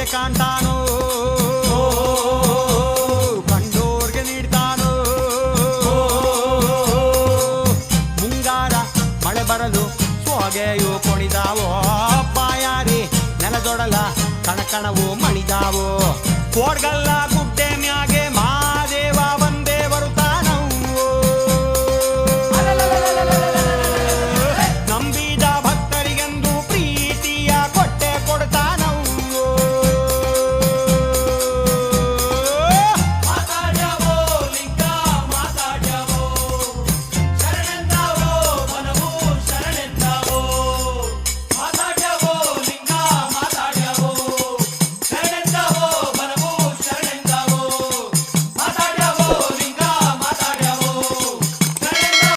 ಕಣ್ಣಿಗೆ ಕಾಣ್ತಾನೋ ಕಂಡೋರ್ಗೆ ನೀಡ್ತಾನೋ ಮುಂಗಾರ ಮಳೆ ಬರಲು ಸೋಗೆಯು ಕೊಣಿದಾವೋ ಬಾಯಾರಿ ನೆಲದೊಡಲ ಕಣಕಣವು ಮಣಿದಾವೋ ಕೋಡ್ಗಲ್ಲ